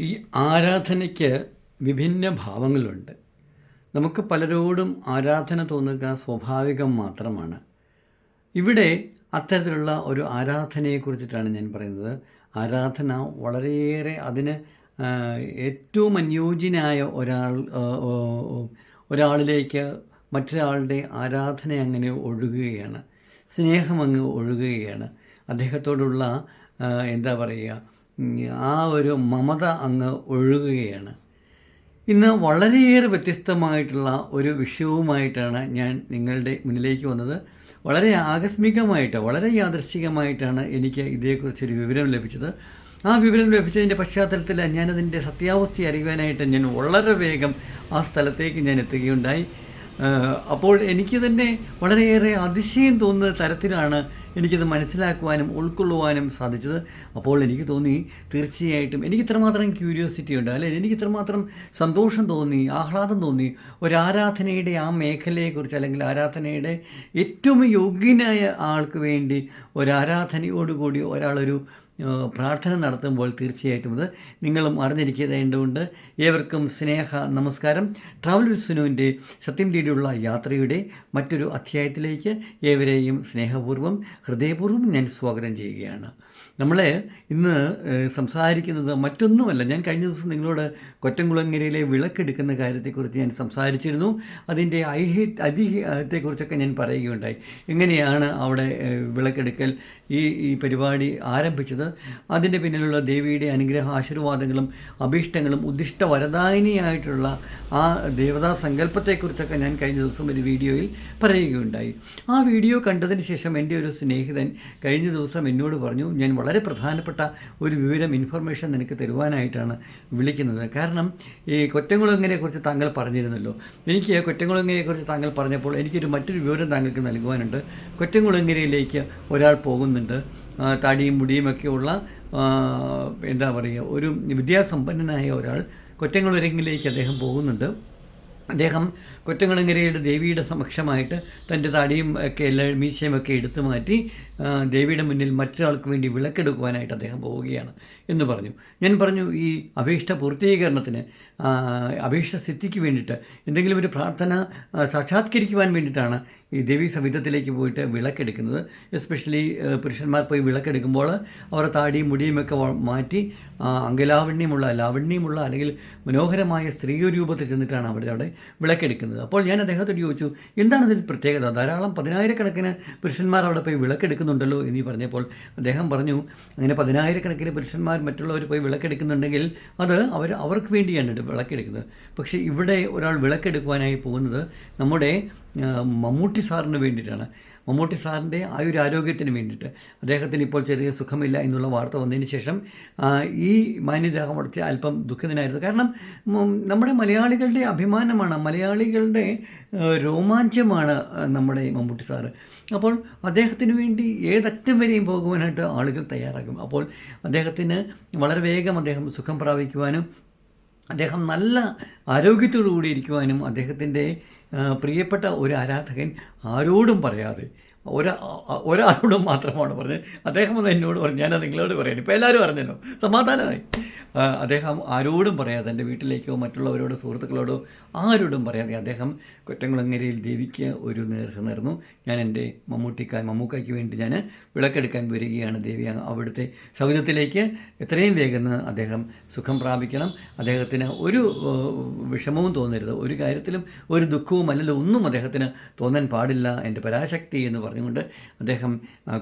ഈ ആരാധനയ്ക്ക് വിഭിന്ന ഭാവങ്ങളുണ്ട്. നമുക്ക് പലരോടും ആരാധന തോന്നുക സ്വാഭാവികം മാത്രമാണ്. ഇവിടെ അത്തരത്തിലുള്ള ഒരു ആരാധനയെക്കുറിച്ചിട്ടാണ് ഞാൻ പറയുന്നത്. ആരാധന വളരെയേറെ അതിന് ഏറ്റവും അനുയോജ്യനായ ഒരാൾ ഒരാളിലേക്ക് മറ്റൊരാളുടെ ആരാധന അങ്ങനെ ഒഴുകുകയാണ്. സ്നേഹം അങ്ങ് ഒഴുകുകയാണ്. അദ്ദേഹത്തോടുള്ള എന്താ പറയുക ആ ഒരു മമത അങ്ങ് ഒഴുകുകയാണ്. ഇന്ന് വളരെയേറെ വ്യത്യസ്തമായിട്ടുള്ള ഒരു വിഷയവുമായിട്ടാണ് ഞാൻ നിങ്ങളുടെ മുന്നിലേക്ക് വന്നത്. വളരെ ആകസ്മികമായിട്ട് വളരെ യാദൃശ്ചികമായിട്ടാണ് എനിക്ക് ഇതേക്കുറിച്ചൊരു വിവരം ലഭിച്ചത്. ആ വിവരം ലഭിച്ചതിന്റെ പശ്ചാത്തലത്തിൽ ഞാനതിന്റെ സത്യാവസ്ഥ അറിയുവാനായിട്ട് ഞാൻ വളരെ വേഗം ആ സ്ഥലത്തേക്ക് ഞാൻ എത്തുകയുണ്ടായി. അപ്പോൾ എനിക്ക് തന്നെ വളരെയേറെ അതിശയം തോന്നുന്ന തരത്തിലാണ് എനിക്കിത് മനസ്സിലാക്കുവാനും ഉൾക്കൊള്ളുവാനും സാധിച്ചത്. അപ്പോൾ എനിക്ക് തോന്നി തീർച്ചയായിട്ടും എനിക്ക് ഇത്രമാത്രം ക്യൂരിയോസിറ്റി ഉണ്ട്. അല്ലെ? എനിക്ക് ഇത്രമാത്രം സന്തോഷം തോന്നി ആഹ്ലാദം തോന്നി. ഒരു ആരാധനയുടെ ആ മേഖലയെക്കുറിച്ച് അല്ലെങ്കിൽ ആരാധനയുടെ ഏറ്റവും യോഗ്യനായ ആൾക്ക് വേണ്ടി ഒരു ആരാധനയോടുകൂടി ഒരാളൊരു പ്രാർത്ഥന നടത്തുമ്പോൾ തീർച്ചയായിട്ടും അത് നിങ്ങളും അറിഞ്ഞിരിക്കേണ്ടതുണ്ട്. ഏവർക്കും സ്നേഹ നമസ്കാരം. ട്രാവൽ വിസ്നുവിന്റെ സത്യം തേടിയുള്ള യാത്രയുടെ മറ്റൊരു അധ്യായത്തിലേക്ക് ഏവരെയും സ്നേഹപൂർവം ഹൃദയപൂർവം ഞാൻ സ്വാഗതം ചെയ്യുകയാണ്. നമ്മൾ ഇന്ന് സംസാരിക്കുന്നത് മറ്റൊന്നുമല്ല. ഞാൻ കഴിഞ്ഞ ദിവസം നിങ്ങളോട് കൊറ്റംകുളങ്ങരയിലെ വിളക്കെടുക്കുന്ന കാര്യത്തെക്കുറിച്ച് ഞാൻ സംസാരിച്ചിരുന്നു. അതിന്റെ ഐഹി അതിഹത്തെക്കുറിച്ചൊക്കെ ഞാൻ പറയുകയുണ്ടായി. എങ്ങനെയാണ് അവിടെ വിളക്കെടുക്കൽ ഈ ഈ പരിപാടി ആരംഭിച്ചത്? അതിന്റെ പിന്നിലുള്ള ദേവിയുടെ അനുഗ്രഹ ആശീർവാദങ്ങളും അഭീഷ്ടങ്ങളും ഉദ്ദിഷ്ട വരദായിനിയായിട്ടുള്ള ആ ദേവതാ സങ്കല്പത്തെക്കുറിച്ചൊക്കെ ഞാൻ കഴിഞ്ഞ ദിവസം ഒരു വീഡിയോയിൽ പറയുകയുണ്ടായി. ആ വീഡിയോ കണ്ടതിന് ശേഷം എന്റെ ഒരു സ്നേഹിതൻ കഴിഞ്ഞ ദിവസം എന്നോട് പറഞ്ഞു ഞാൻ വളരെ പ്രധാനപ്പെട്ട ഒരു വിവരം ഇൻഫർമേഷൻ നിനക്ക് തരുവാനായിട്ടാണ് വിളിക്കുന്നത്. കാരണം ഈ കൊറ്റംകുളങ്ങനെക്കുറിച്ച് താങ്കൾ പറഞ്ഞിരുന്നല്ലോ. എനിക്ക് കൊറ്റംകുളങ്ങനെക്കുറിച്ച് താങ്കൾ പറഞ്ഞപ്പോൾ എനിക്കൊരു മറ്റൊരു വിവരം താങ്കൾക്ക് നൽകുവാനുണ്ട്. കൊറ്റംകുളങ്ങരയിലേക്ക് ഒരാൾ പോകുന്നുണ്ട്. താടിയും മുടിയും ഒക്കെ ഉള്ള എന്താ പറയുക ഒരു വിദ്യാസമ്പന്നനായ ഒരാൾ കൊറ്റംകുളരങ്ങിലേക്ക് അദ്ദേഹം പോകുന്നുണ്ട്. അദ്ദേഹം കൊറ്റംകുളങ്ങരയുടെ ദേവിയുടെ സമക്ഷമായിട്ട് തന്റെ താടിയും ഒക്കെ എല്ലാ മീശയും ഒക്കെ എടുത്തു മാറ്റി ദേവിയുടെ മുന്നിൽ മറ്റൊരാൾക്ക് വേണ്ടി വിളക്കെടുക്കുവാനായിട്ട് അദ്ദേഹം പോവുകയാണ് എന്ന് പറഞ്ഞു. ഞാൻ പറഞ്ഞു ഈ അഭീഷ്ട പൂർത്തീകരണത്തിന് അപേക്ഷ സിദ്ധിക്ക് വേണ്ടിയിട്ട് എന്തെങ്കിലും ഒരു പ്രാർത്ഥന സാക്ഷാത്കരിക്കുവാൻ വേണ്ടിയിട്ടാണ് ഈ ദേവി സവിധത്തിലേക്ക് പോയിട്ട് വിളക്കെടുക്കുന്നത്. എസ്പെഷ്യലി പുരുഷന്മാർ പോയി വിളക്കെടുക്കുമ്പോൾ അവരുടെ താടിയും മുടിയുമൊക്കെ മാറ്റി അങ്കലാവണ്യമുള്ള ലാവണ്യമുള്ള അല്ലെങ്കിൽ മനോഹരമായ സ്ത്രീ രൂപത്തിൽ ചെന്നിട്ടാണ് അവർ അവിടെ വിളക്കെടുക്കുന്നത്. അപ്പോൾ ഞാൻ അദ്ദേഹത്തോട് ചോദിച്ചു എന്താണ് ഇതിൽ പ്രത്യേകത? ധാരാളം പതിനായിരക്കണക്കിന് പുരുഷന്മാർ അവിടെ പോയി വിളക്കെടുക്കുന്നുണ്ടല്ലോ എന്നീ പറഞ്ഞപ്പോൾ അദ്ദേഹം പറഞ്ഞു അങ്ങനെ പതിനായിരക്കണക്കിന് പുരുഷന്മാർ മറ്റുള്ളവർ പോയി വിളക്കെടുക്കുന്നുണ്ടെങ്കിൽ അത് അവർ അവർക്ക് വേണ്ടിയാണ് വിളക്കെടുക്കുന്നത്. പക്ഷേ ഇവിടെ ഒരാൾ വിളക്കെടുക്കുവാനായി പോകുന്നത് നമ്മുടെ മമ്മൂട്ടി സാറിന് വേണ്ടിയിട്ടാണ്. മമ്മൂട്ടി സാറിന്റെ ആ ഒരു ആരോഗ്യത്തിന് വേണ്ടിയിട്ട്. അദ്ദേഹത്തിന് ഇപ്പോൾ ചെറിയ സുഖമില്ല എന്നുള്ള വാർത്ത വന്നതിന് ശേഷം ഈ മാന്യദേഹം മാന്യദേഹമടത്തി അല്പം ദുഃഖിതനായിരുന്നു. കാരണം നമ്മുടെ മലയാളികളുടെ അഭിമാനമാണ് മലയാളികളുടെ രോമാഞ്ചമാണ് നമ്മുടെ മമ്മൂട്ടി സാറ്. അപ്പോൾ അദ്ദേഹത്തിന് വേണ്ടി ഏതറ്റം വരെയും പോകുവാനായിട്ട് ആളുകൾ തയ്യാറാകും. അപ്പോൾ അദ്ദേഹത്തിന് വളരെ വേഗം അദ്ദേഹം സുഖം പ്രാപിക്കുവാനും അദ്ദേഹം നല്ല ആരോഗ്യത്തോടു കൂടി ഇരിക്കുവാനും അദ്ദേഹത്തിന്റെ പ്രിയപ്പെട്ട ഒരു ആരാധകൻ ആരോടും പറയാതെ ഒരാളോടും മാത്രമാണ് പറഞ്ഞത്. അദ്ദേഹം അത് എന്നോട് പറഞ്ഞു ഞാനത് നിങ്ങളോട് പറയാൻ. ഇപ്പോൾ എല്ലാവരും അറിഞ്ഞല്ലോ. സമാധാനമായി. അദ്ദേഹം ആരോടും പറയാതെ എന്റെ വീട്ടിലേക്കോ മറ്റുള്ളവരോടോ സുഹൃത്തുക്കളോടോ ആരോടും പറയാതെ അദ്ദേഹം കൊറ്റംകുളങ്ങരയിൽ ദേവിക്ക് ഒരു നേർച്ച നേർന്നു. ഞാൻ എന്റെ മമ്മൂട്ടിക്കായ് മമ്മൂക്കായ്ക്ക് വേണ്ടി ഞാൻ വിളക്കെടുക്കാൻ വരികയാണ് ദേവി. അവിടുത്തെ സൗധത്തിലേക്ക് എത്രയും വേഗം അദ്ദേഹം സുഖം പ്രാപിക്കണം. അദ്ദേഹത്തിന് ഒരു വിഷമവും തോന്നരുത്. ഒരു കാര്യത്തിലും ഒരു ദുഃഖവും അല്ലല്ലോ ഒന്നും അദ്ദേഹത്തിന് തോന്നാൻ പാടില്ല. എന്റെ പരാശക്തി എന്ന് പറഞ്ഞുകൊണ്ട് അദ്ദേഹം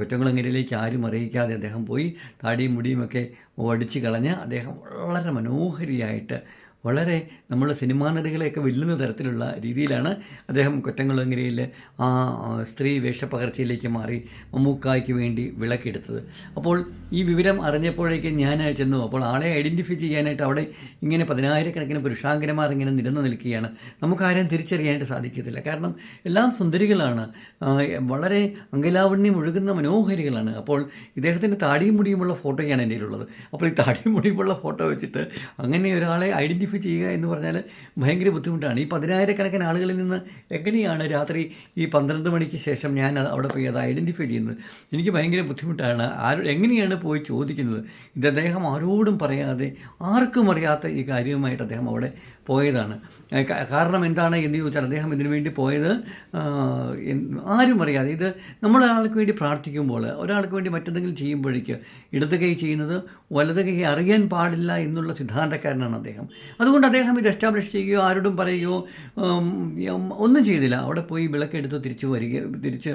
കുറ്റംകുളങ്ങരയിലേക്ക് ആരും അറിയിക്കാതെ അദ്ദേഹം പോയി താടിയും മുടിയുമൊക്കെ ഒടിച്ച് കളഞ്ഞ് അദ്ദേഹം വളരെ മനോഹരിയായിട്ട് വളരെ നമ്മൾ സിനിമാ നടികളെയൊക്കെ വെല്ലുന്ന തരത്തിലുള്ള രീതിയിലാണ് അദ്ദേഹം കൊറ്റങ്കുളങ്ങരയിൽ ആ സ്ത്രീ വേഷപ്പകർച്ചയിലേക്ക് മാറി മമ്മൂക്കായ്ക്ക് വേണ്ടി വിളക്കെടുത്തത്. അപ്പോൾ ഈ വിവരം അറിഞ്ഞപ്പോഴേക്ക് ഞാൻ ചെന്നു. അപ്പോൾ ആളെ ഐഡന്റിഫൈ ചെയ്യാനായിട്ട് അവിടെ ഇങ്ങനെ പതിനായിരക്കണക്കിന് പുരുഷാങ്കരന്മാർ ഇങ്ങനെ നിരന്നു നിൽക്കുകയാണ്. നമുക്കാരെയും തിരിച്ചറിയാനായിട്ട് സാധിക്കത്തില്ല. കാരണം എല്ലാം സുന്ദരികളാണ്. വളരെ അങ്കലാവണ്യം ഒഴുകുന്ന മനോഹരികളാണ്. അപ്പോൾ ഇദ്ദേഹത്തിന്റെ താടിയും മുടിയുമുള്ള ഫോട്ടോയാണ് എന്റെ ഉള്ളത് അപ്പോൾ ഈ താടിയും മുടിയുമുള്ള ഫോട്ടോ വെച്ചിട്ട് അങ്ങനെ ഒരാളെ ഐഡന്റിഫൈ ഐഡന്റിഫൈ ചെയ്യുക എന്ന് പറഞ്ഞാൽ ഭയങ്കര ബുദ്ധിമുട്ടാണ്. ഈ പതിനായിരക്കണക്കിന് ആളുകളിൽ നിന്ന് എങ്ങനെയാണ് രാത്രി ഈ പന്ത്രണ്ട് മണിക്ക് ശേഷം ഞാൻ അവിടെ പോയി അത് ഐഡന്റിഫൈ ചെയ്യുന്നത്? എനിക്ക് ഭയങ്കര ബുദ്ധിമുട്ടാണ്. ആരോ എങ്ങനെയാണ് പോയി ചോദിക്കുന്നത്? ഇത് അദ്ദേഹം ആരോടും പറയാതെ ആർക്കും അറിയാത്ത ഈ കാര്യവുമായിട്ട് അദ്ദേഹം അവിടെ പോയതാണ്. കാരണം എന്താണ് എന്ന് ചോദിച്ചാൽ അദ്ദേഹം ഇതിനു വേണ്ടി പോയത് ആരും അറിയാതെ. ഇത് നമ്മൾ ഒരാൾക്ക് വേണ്ടി പ്രാർത്ഥിക്കുമ്പോൾ ഒരാൾക്ക് വേണ്ടി മറ്റെന്തെങ്കിലും ചെയ്യുമ്പോഴേക്ക് ഇടത് കൈ ചെയ്യുന്നത് വലത് കൈ അറിയാൻ പാടില്ല എന്നുള്ള സിദ്ധാന്തക്കാരനാണ് അദ്ദേഹം. അതുകൊണ്ട് അദ്ദേഹം ഇത് എസ്റ്റാബ്ലിഷ് ചെയ്യുകയോ ആരോടും പറയുകയോ ഒന്നും ചെയ്തില്ല. അവിടെ പോയി വിളക്കെടുത്ത് തിരിച്ചു വരിക തിരിച്ച്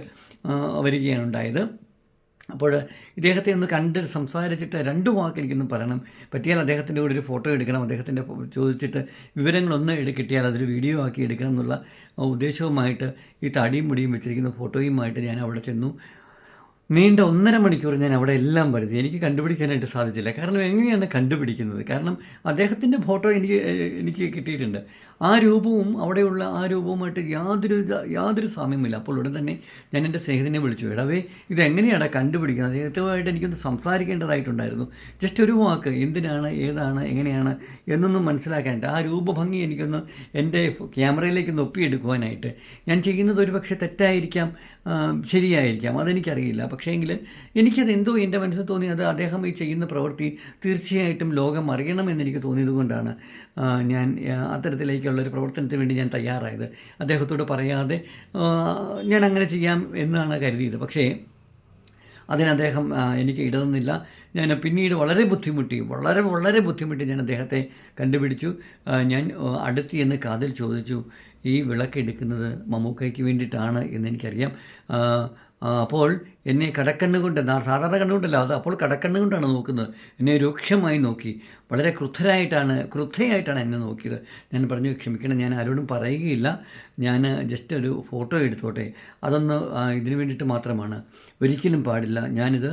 വരികയാണ് ഉണ്ടായത്. അപ്പോൾ ഇദ്ദേഹത്തെ ഒന്ന് കണ്ട് സംസാരിച്ചിട്ട് രണ്ട് വാക്ക് എനിക്കൊന്ന് പറയണം. പറ്റിയാൽ അദ്ദേഹത്തിന്റെ കൂടെ ഒരു ഫോട്ടോ എടുക്കണം. അദ്ദേഹത്തിന്റെ ചോദിച്ചിട്ട് വിവരങ്ങളൊന്ന് എടു കിട്ടിയാൽ അതൊരു വീഡിയോ ആക്കി എടുക്കണം എന്നുള്ള ഉദ്ദേശവുമായിട്ട് ഈ തടിയും മുടിയും വെച്ചിരിക്കുന്ന ഫോട്ടോയുമായിട്ട് ഞാൻ അവിടെ ചെന്നു. നീണ്ട ഒന്നര മണിക്കൂർ ഞാൻ അവിടെ എല്ലാം വരുത്തി എനിക്ക് കണ്ടുപിടിക്കാനായിട്ട് സാധിച്ചില്ല. കാരണം എങ്ങനെയാണ് കണ്ടുപിടിക്കുന്നത്? കാരണം അദ്ദേഹത്തിന്റെ ഫോട്ടോ എനിക്ക് എനിക്ക് കിട്ടിയിട്ടുണ്ട്. ആ രൂപവും അവിടെയുള്ള ആ രൂപവുമായിട്ട് യാതൊരു യാതൊരു സാമ്യമില്ല അപ്പോൾ ഉടൻ തന്നെ ഞാൻ എന്റെ സ്നേഹിതനെ വിളിച്ചു. എടവേ ഇതെങ്ങനെയാണ് കണ്ടുപിടിക്കുന്നത്? അദ്ദേഹത്തുമായിട്ട് എനിക്കൊന്ന് സംസാരിക്കേണ്ടതായിട്ടുണ്ടായിരുന്നു. ജസ്റ്റ് ഒരു വാക്ക് എന്തിനാണ് ഏതാണ് എങ്ങനെയാണ് എന്നൊന്നും മനസ്സിലാക്കാനായിട്ട് ആ രൂപഭംഗി എനിക്കൊന്ന് എന്റെ ക്യാമറയിലേക്കൊന്ന് ഒപ്പിയെടുക്കുവാനായിട്ട്. ഞാൻ ചെയ്യുന്നത് ഒരു പക്ഷേ തെറ്റായിരിക്കാം ശരിയായിരിക്കാം അതെനിക്കറിയില്ല. പക്ഷേ എങ്കിൽ എനിക്കത് എന്തോ എന്റെ മനസ്സിൽ തോന്നി അത് അദ്ദേഹം ഈ ചെയ്യുന്ന പ്രവൃത്തി തീർച്ചയായിട്ടും ലോകം അറിയണമെന്ന് എനിക്ക് തോന്നിയത് കൊണ്ടാണ് ഞാൻ ആ, അത്തരത്തിലേക്കുള്ള ഒരു പ്രവർത്തനത്തിന് വേണ്ടി ഞാൻ തയ്യാറായത്. അദ്ദേഹത്തോട് പറയാതെ ഞാൻ അങ്ങനെ ചെയ്യാം എന്നാണ് കരുതിയത്. പക്ഷേ അതിന് അദ്ദേഹം എനിക്ക് ഇടതുന്നില്ല ഞാൻ പിന്നീട് വളരെ ബുദ്ധിമുട്ടി വളരെ വളരെ ബുദ്ധിമുട്ടി ഞാൻ അദ്ദേഹത്തെ കണ്ടുപിടിച്ചു. ഞാൻ അടുത്ത് എന്ന് കാതിൽ ചോദിച്ചു ഈ വിളക്കെടുക്കുന്നത് മമ്മൂക്കയ്ക്ക് വേണ്ടിയിട്ടാണ് എന്ന് എനിക്കറിയാം. ആ, ആ, അപ്പോൾ എന്നെ കടക്കണ്ണുകൊണ്ട് കൊണ്ട് സാധാരണ കണ്ണുകൊണ്ടല്ല അത് അപ്പോൾ കടക്കണ്ണ് കൊണ്ടാണ് നോക്കുന്നത്. എന്നെ രൂക്ഷമായി നോക്കി. വളരെ ക്രുദ്ധരായിട്ടാണ് ക്രുദ്ധയായിട്ടാണ് എന്നെ നോക്കിയത്. ഞാൻ പറഞ്ഞു ക്ഷമിക്കണം ഞാൻ ആരോടും പറയുകയില്ല. ഞാൻ ജസ്റ്റ് ഒരു ഫോട്ടോ എടുത്തോട്ടെ. അതൊന്ന് ഇതിനു വേണ്ടിയിട്ട് മാത്രമാണ്. ഒരിക്കലും പാടില്ല. ഞാനിത്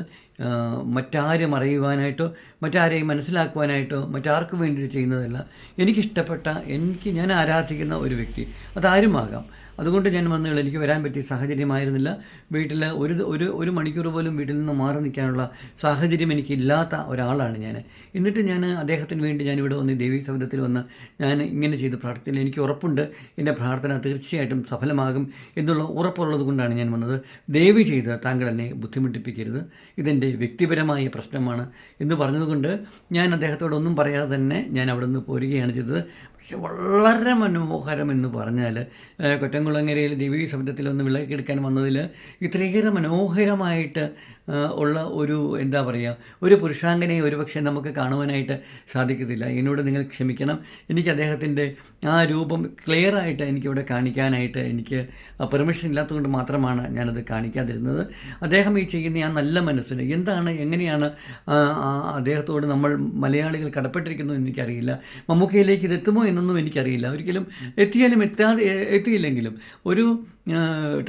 മറ്റാരും അറിയുവാനായിട്ടോ മറ്റാരെയും മനസ്സിലാക്കുവാനായിട്ടോ മറ്റാർക്കു വേണ്ടി ചെയ്യുന്നതല്ല. എനിക്കിഷ്ടപ്പെട്ട എനിക്ക് ഞാൻ ആരാധിക്കുന്ന ഒരു വ്യക്തി അതാരുമാകാം? അതുകൊണ്ട് ഞാൻ വന്നുകൾ എനിക്ക് വരാൻ പറ്റിയ സാഹചര്യമായിരുന്നില്ല. വീട്ടിൽ ഒരു ഒരു ഒരു മണിക്കൂർ പോലും വീട്ടിൽ നിന്ന് മാറി നിൽക്കാനുള്ള സാഹചര്യം എനിക്കില്ലാത്ത ഒരാളാണ് ഞാൻ. എന്നിട്ട് ഞാൻ അദ്ദേഹത്തിന് വേണ്ടി ഞാൻ ഇവിടെ വന്ന് ദേവീ സൗധത്തിൽ വന്ന് ഞാൻ ഇങ്ങനെ ചെയ്ത് പ്രാർത്ഥന എനിക്ക് ഉറപ്പുണ്ട്. എന്റെ പ്രാർത്ഥന തീർച്ചയായിട്ടും സഫലമാകും എന്നുള്ള ഉറപ്പുള്ളത് കൊണ്ടാണ് ഞാൻ വന്നത്. ദേവി ചെയ്ത് താങ്കൾ എന്നെ ബുദ്ധിമുട്ടിപ്പിക്കരുത്. ഇതെന്റെ വ്യക്തിപരമായ പ്രശ്നമാണ് എന്ന് പറഞ്ഞതുകൊണ്ട് ഞാൻ അദ്ദേഹത്തോടൊന്നും പറയാതെ തന്നെ ഞാൻ അവിടെ നിന്ന് പോരുകയാണ് ചെയ്തത്. പക്ഷെ വളരെ മനോഹരം എന്ന് പറഞ്ഞാൽ കൊറ്റംകുളങ്ങരയിൽ ദേവീ ശബ്ദത്തിൽ ഒന്ന് വിളക്കെടുക്കാൻ വന്നതിൽ ഇത്രയേറെ മനോഹരമായിട്ട് ഉള്ള ഒരു എന്താ പറയുക ഒരു പുരുഷാങ്കനെ ഒരുപക്ഷെ നമുക്ക് കാണുവാനായിട്ട് സാധിക്കത്തില്ല. എന്നോട് നിങ്ങൾ ക്ഷമിക്കണം. എനിക്ക് അദ്ദേഹത്തിന്റെ ആ രൂപം ക്ലിയറായിട്ട് എനിക്കിവിടെ കാണിക്കാനായിട്ട് എനിക്ക് പെർമിഷൻ ഇല്ലാത്തതുകൊണ്ട് മാത്രമാണ് ഞാനത് കാണിക്കാതിരുന്നത്. അദ്ദേഹം ഈ ചെയ്യുന്ന ആ നല്ല മനസ്സിന് എന്താണ് എങ്ങനെയാണ് അദ്ദേഹത്തോട് നമ്മൾ മലയാളികൾ കടപ്പെട്ടിരിക്കുന്നു എനിക്കറിയില്ല. മമ്മൂക്കയിലേക്ക് ഇത് എത്തുമോ എന്നൊന്നും എനിക്കറിയില്ല. ഒരിക്കലും എത്തിയാലും എത്താതെ എത്തിയില്ലെങ്കിലും ഒരു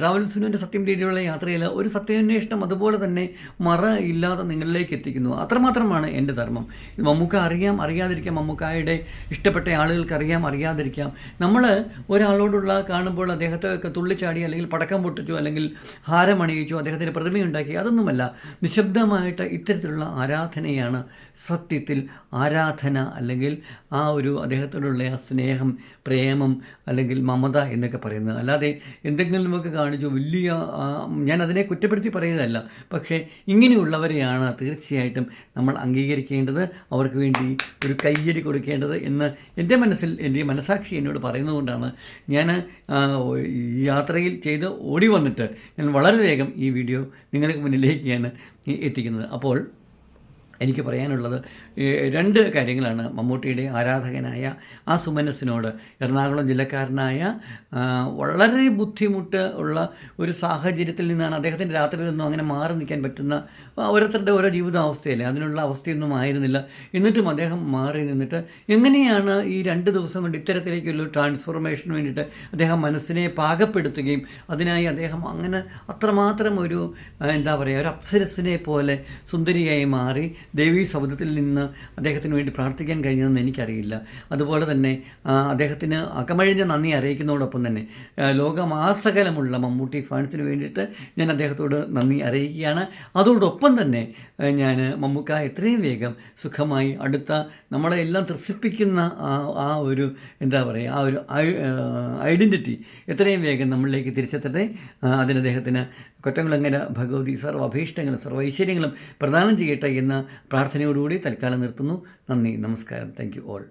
ട്രാവൽ സുനുവിന്റെ സത്യം തേടിയുള്ള യാത്രയിൽ ഒരു സത്യാന്വേഷണം അതുപോലെ തന്നെ മറ ഇല്ലാതെ നിങ്ങളിലേക്ക് എത്തിക്കുന്നു. അത്രമാത്രമാണ് എന്റെ ധർമ്മം. ഇത് മമ്മൂക്ക അറിയാം അറിയാതിരിക്കാം. മമ്മൂക്കായുടെ ഇഷ്ടപ്പെട്ട ആളുകൾക്ക് അറിയാം അറിയാതിരിക്കാം. നമ്മൾ ഒരാളോടുള്ള കാണുമ്പോൾ അദ്ദേഹത്തെ ഒക്കെ തുള്ളിച്ചാടി അല്ലെങ്കിൽ പടക്കം പൊട്ടിച്ചു അല്ലെങ്കിൽ ഹാരമണിയിച്ചു അദ്ദേഹത്തിന്റെ പ്രതിമയുണ്ടാക്കി അതൊന്നുമല്ല. നിശബ്ദമായിട്ട് ഇത്തരത്തിലുള്ള ആരാധനയാണ് സത്യത്തിൽ ആരാധന അല്ലെങ്കിൽ ആ ഒരു അദ്ദേഹത്തോടുള്ള ആ സ്നേഹം പ്രേമം അല്ലെങ്കിൽ മമത എന്നൊക്കെ പറയുന്നത്. അല്ലാതെ എന്തെങ്കിലുമൊക്കെ കാണിച്ചു വലിയ ഞാൻ അതിനെ കുറ്റപ്പെടുത്തി പറയുന്നതല്ല. പക്ഷേ ഇങ്ങനെയുള്ളവരെയാണ് തീർച്ചയായിട്ടും നമ്മൾ അംഗീകരിക്കേണ്ടത് അവർക്ക് വേണ്ടി ഒരു കയ്യടി കൊടുക്കേണ്ടത് എന്ന് എന്റെ മനസ്സിൽ എന്റെ മനസാക്ഷി എന്നോട് പറയുന്നതുകൊണ്ടാണ് ഞാൻ യാത്രയിൽ ചെയ്ത് ഓടി വന്നിട്ട് ഞാൻ വളരെ വേഗം ഈ വീഡിയോ നിങ്ങൾക്ക് മുന്നിലേക്ക് ഞാൻ എത്തിക്കുന്നത്. അപ്പോൾ എനിക്ക് പറയാനുള്ളത് രണ്ട് കാര്യങ്ങളാണ് മമ്മൂട്ടിയുടെ ആരാധകനായ ആ സുമനസ്സിനോട് എറണാകുളം ജില്ലക്കാരനായ വളരെ ബുദ്ധിമുട്ട് ഉള്ള ഒരു സാഹചര്യത്തിൽ നിന്നാണ് അദ്ദേഹത്തിന്റെ രാത്രിയിൽ നിന്നും അങ്ങനെ മാറി നിൽക്കാൻ പറ്റുന്ന ഓരോരുത്തരുടെ ഓരോ ജീവിതാവസ്ഥയല്ലേ? അതിനുള്ള അവസ്ഥയൊന്നും ആയിരുന്നില്ല. എന്നിട്ടും അദ്ദേഹം മാറി നിന്നിട്ട് എങ്ങനെയാണ് ഈ രണ്ട് ദിവസം കൊണ്ട് ഇത്തരത്തിലേക്കുള്ള ട്രാൻസ്ഫോർമേഷന് വേണ്ടിയിട്ട് അദ്ദേഹം മനസ്സിനെ പാകപ്പെടുത്തുകയും അതിനായി അദ്ദേഹം അങ്ങനെ അത്രമാത്രം ഒരു എന്താ പറയുക ഒരു അപ്സരസിനെ പോലെ സുന്ദരിയായി മാറി ദേവീ സൗധത്തിൽ നിന്ന് അദ്ദേഹത്തിന് വേണ്ടി പ്രാർത്ഥിക്കാൻ കഴിഞ്ഞതെന്ന് എനിക്കറിയില്ല. അതുപോലെ തന്നെ അദ്ദേഹത്തിന് അകമഴിഞ്ഞ നന്ദി അറിയിക്കുന്നതോടൊപ്പം തന്നെ ലോകമാസകലമുള്ള മമ്മൂട്ടി ഫാൻസിന് വേണ്ടിയിട്ട് ഞാൻ അദ്ദേഹത്തോട് നന്ദി അറിയിക്കുകയാണ്. അതോടൊപ്പം തന്നെ ഞാൻ മമ്മൂക്ക എത്രയും വേഗം സുഖമായി അടുത്ത നമ്മളെ എല്ലാം ത്രസിപ്പിക്കുന്ന ആ ഒരു എന്താ പറയുക ആ ഒരു ഐഡന്റിറ്റി എത്രയും വേഗം നമ്മളിലേക്ക് തിരിച്ചെത്തട്ടെ. അതിന് അദ്ദേഹത്തിന് കൊറ്റംകുളങ്ങര ഭഗവതി സർവഭീഷ്ടങ്ങളും സർവ ഐശ്വര്യങ്ങളും പ്രദാനം ചെയ്യട്ടെ എന്ന പ്രാർത്ഥനയോടുകൂടി തൽക്കാലം നിർത്തുന്നു. നന്ദി നമസ്കാരം. Thank you all